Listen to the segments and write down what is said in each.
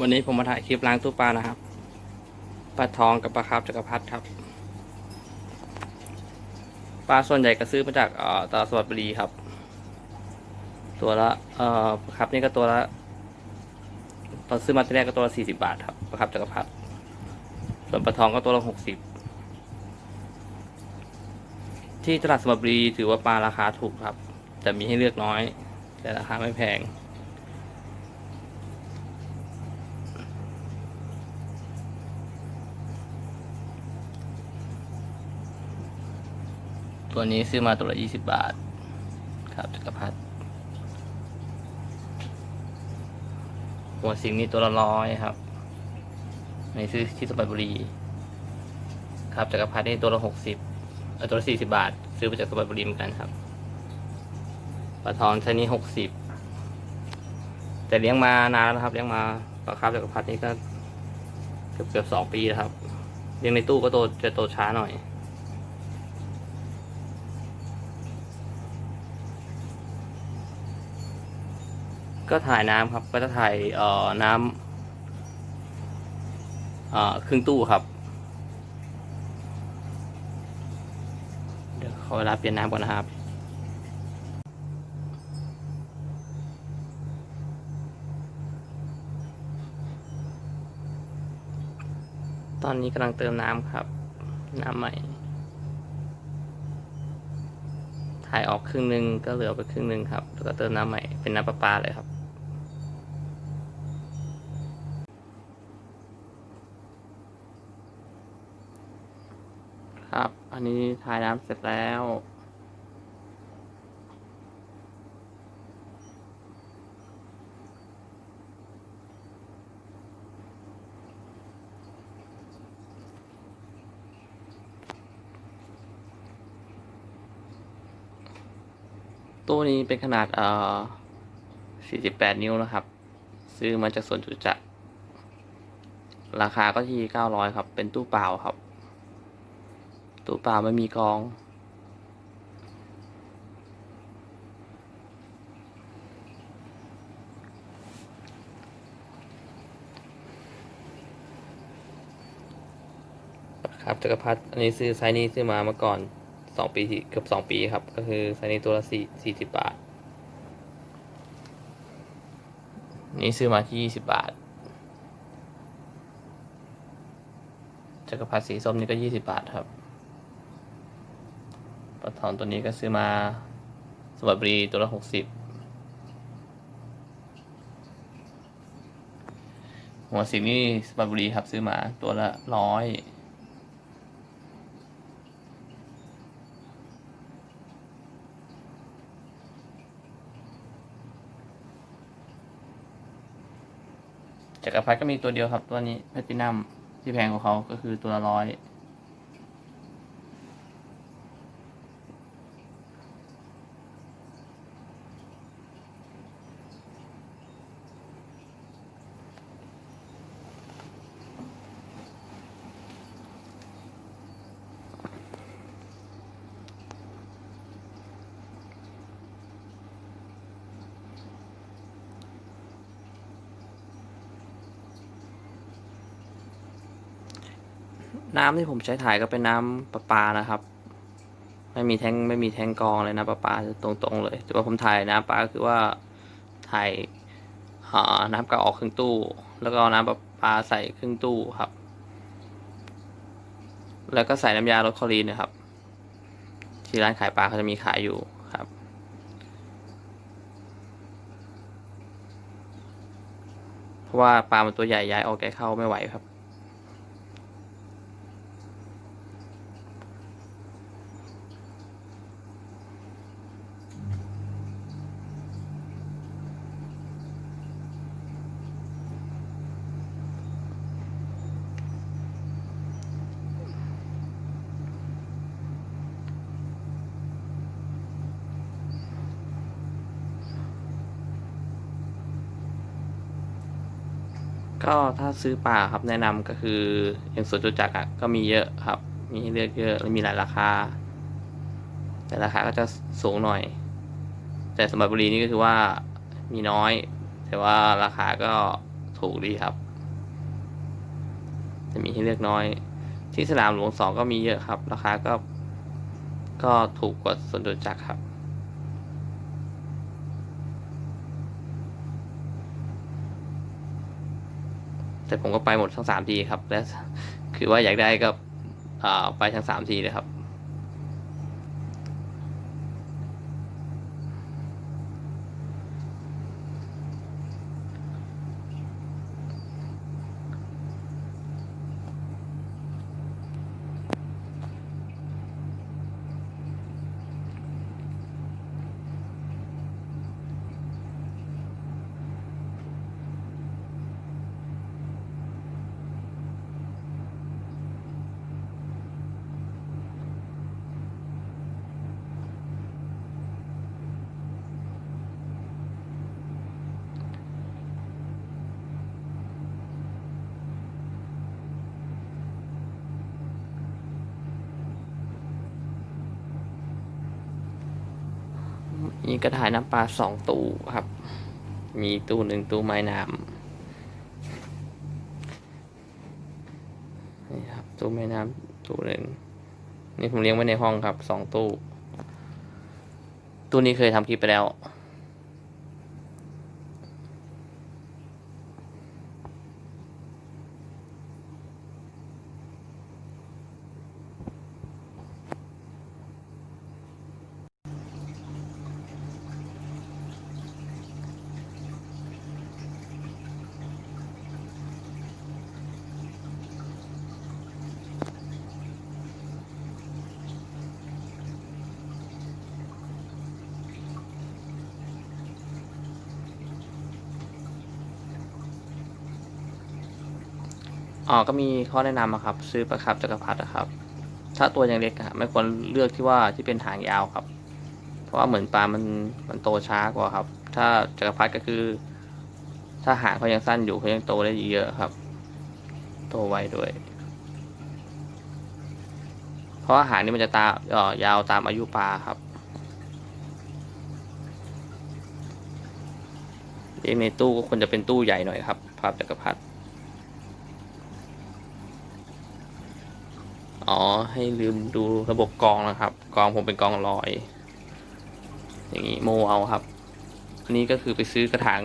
วันนี้ผมมาถ่ายคลิปล้างตู้ปลานะครับ ปลาทองกับปลาคาร์ฟจักรพรรดิครับ ปลาส่วนใหญ่ก็ซื้อมาจากตลาดสวัสดิ์บุรีครับ ตัวละเออปลาคาร์ฟนี่ก็ตัวละ ตอนซื้อมาทีแรกก็ตัวละสี่สิบาทครับ ปลาคาร์ฟจักรพรรดิ ส่วนปลาทองก็ตัวละหกสิบ ที่ตลาดสวัสดิ์บุรีถือว่าปลาราคาถูกครับ แต่มีให้เลือกน้อย แต่ราคาไม่แพง ตัวนี้ซื้อมาตัวละยี่สิบบาท ครับจักรพรรดิหัวสิงนี่ตัวละร้อยครับในซื้อที่สระบุรี ครับจักรพรรดินี่ตัวละหกสิบเอตัวละสี่สิบาท ซื้อมาจากสระบุรีเหมือนกันครับปลาทองชนิดหกสิบแต่เลี้ยงมานานแล้วครับ เลี้ยงมาปลาคาร์ฟจักรพรรดินี่ก็เกือบเกือบสองปีแล้วครับ เลี้ยงในตู้ก็โตจะโตช้าหน่อย ก็ถ่ายน้ำครับ ก็จะถ่ายเอ่อน้ำเอ่อครึ่งตู้ครับ เดี๋ยวขอเวลาเปลี่ยนน้ำก่อนนะครับตอนนี้กำลังเติมน้ำครับ น้ำใหม่ ถ่ายออกครึ่งหนึ่งก็เหลือไปครึ่งหนึ่งครับ แล้วก็เติมน้ำใหม่เป็นน้ำประปาเลยครับ อันนี้ถ่ายน้ำเสร็จแล้ว ตู้นี้เป็นขนาดเอ่อ48 นิ้วนะครับ ซื้อมาจากสวนจุจักรราคาก็ที่ 900 ครับ เป็นตู้เปล่าครับ ตู้เปล่าไม่มีกอง ครับจักรพรรดิอันนี้ซื้อไซส์นี้ซื้อมาเมื่อก่อนสองปีที่เกือบสองปีครับ ก็คือไซส์นี้ตัวละสี่สี่สิบบาท นี่ซื้อมาที่ยี่สิบบาทจักรพรรดิสีส้มนี่ก็ยี่สิบบาทครับ ปลาทองตัวนี้ก็ซื้อมาสวัสดิ์บุรีตัวละหกสิบหัวสิงนี่สวัสดิ์บุรีครับซื้อมาตัวละร้อยจักรพรรดิก็มีตัวเดียวครับตัวนี้แพลตินัมที่แพงกว่าเขาก็คือตัวละร้อย น้ำที่ผมใช้ถ่ายก็เป็นน้ำประปานะครับ ไม่มีแทงไม่มีแทงกรองเลยนะประปาตรงๆเลย แต่ว่าผมถ่ายน้ำปลาก็คือว่าถ่ายาน้ำกระออกครึ่งตู้ แล้วก็น้ำประปาใส่ครึ่งตู้ครับ แล้วก็ใส่น้ำยาลดคลอรีนนะครับ ที่ร้านขายปลาเขาจะมีขายอยู่ครับเพราะว่าปลามันตัวใหญ่ย้ายออกแกเข้าไม่ไหวครับ ก็ถ้าซื้อปลาครับแนะนำก็คืออย่างสวนจุจักรอะก็มีเยอะครับ มีให้เลือกเยอะและมีหลายราคา แต่ราคาก็จะสูงหน่อย แต่สมบัติบุรีนี่ก็คือว่ามีน้อย แต่ว่าราคาก็ถูกดีครับจะมีให้เลือกน้อย ที่สนามหลวงสองก็มีเยอะครับ ราคาก็ ก็ถูกกว่าสวนจุจักรครับ แต่ผมก็ไปหมดทั้งสามทีครับ และคือว่าอยากได้ก็ไปทั้งสามทีเลยครับ มีกระถายน้ำปลาสองตู้ครับ มีตู้หนึ่งตู้ไม้น้ำนี่ครับตู้ไม้น้ำตู้หนึ่งนี่ผมเลี้ยงไว้ในห้องครับสองตู้ ตู้นี้เคยทำคลิปไปแล้ว อ๋อก็มีข้อแนะนำอะครับ ซื้อปลาครับจักรพรรดิอะครับ ถ้าตัวยังเล็กอะไม่ควรเลือกที่ว่าที่เป็นหางยาวครับ เพราะว่าเหมือนปลามันมันโตช้ากว่าครับ ถ้าจักรพรรดิก็คือ ถ้าหางเขายังสั้นอยู่เขายังโตได้เยอะครับ โตไวด้วย เพราะว่าหางนี่มันจะตาเอ่อยาวตามอายุปลาครับเลี้ยงในตู้ก็ควรจะเป็นตู้ใหญ่หน่อยครับภาพจักรพรรดิ อ๋อ ให้ลืมดูระบบกองนะครับ กองผมเป็นกองลอย อย่างนี้โมเอาครับ อันนี้ก็คือไปซื้อกระถาง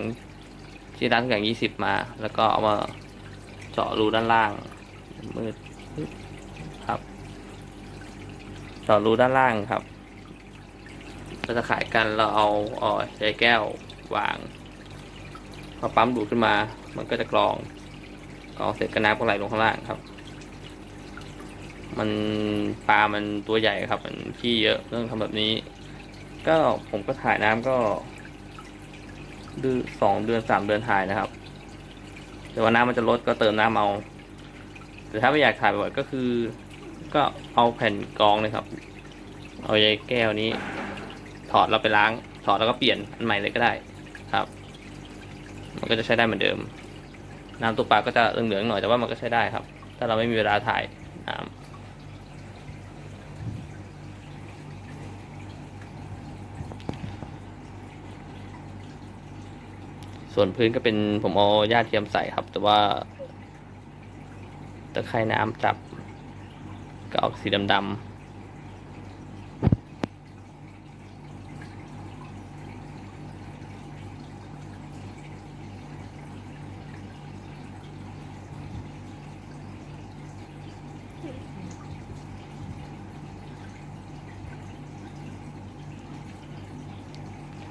ที่ร้านอย่างยี่สิบมา แล้วก็เอามาเจาะรูด้านล่าง มืดครับ เจาะรูด้านล่างครับเราจะขายกันเราเอาเอ๋อใช้แก้ววางพอปั๊มดูดขึ้นมา มันก็จะกรองกรองเสร็จก็น้ำก็ไหลลงข้างล่างครับ มันปลา มันตัวใหญ่ครับ มันขี้เยอะเรื่องทำแบบนี้ ก็ผมก็ถ่ายน้ำก็ดือสองเดือนสามเดือนถ่ายนะครับ แต่ว่าน้ำมันจะลดก็เติมน้ำเอา แต่ถ้าไม่อยากถ่ายบ่อยก็คือ ก็เอาแผ่นกรองเลยครับ เอาใยแก้วนี้ ถอดแล้วไปล้าง ถอดแล้วก็เปลี่ยนอันใหม่เลยก็ได้ครับ มันก็จะใช้ได้เหมือนเดิม น้ำตัวปลาก็จะเหลืองๆหน่อยแต่ว่ามันก็ใช้ได้ครับ ถ้าเราไม่มีเวลาถ่ายน้ำ ส่วนพื้นก็เป็นผมเอาหญ้าเทียมใส่ครับ แต่ว่าตะไคร่น้ำจับก็ออกสีดำๆ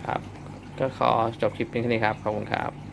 ครับ ก็ขอจบคลิปเพียงแค่นี้ครับ ขอบคุณครับ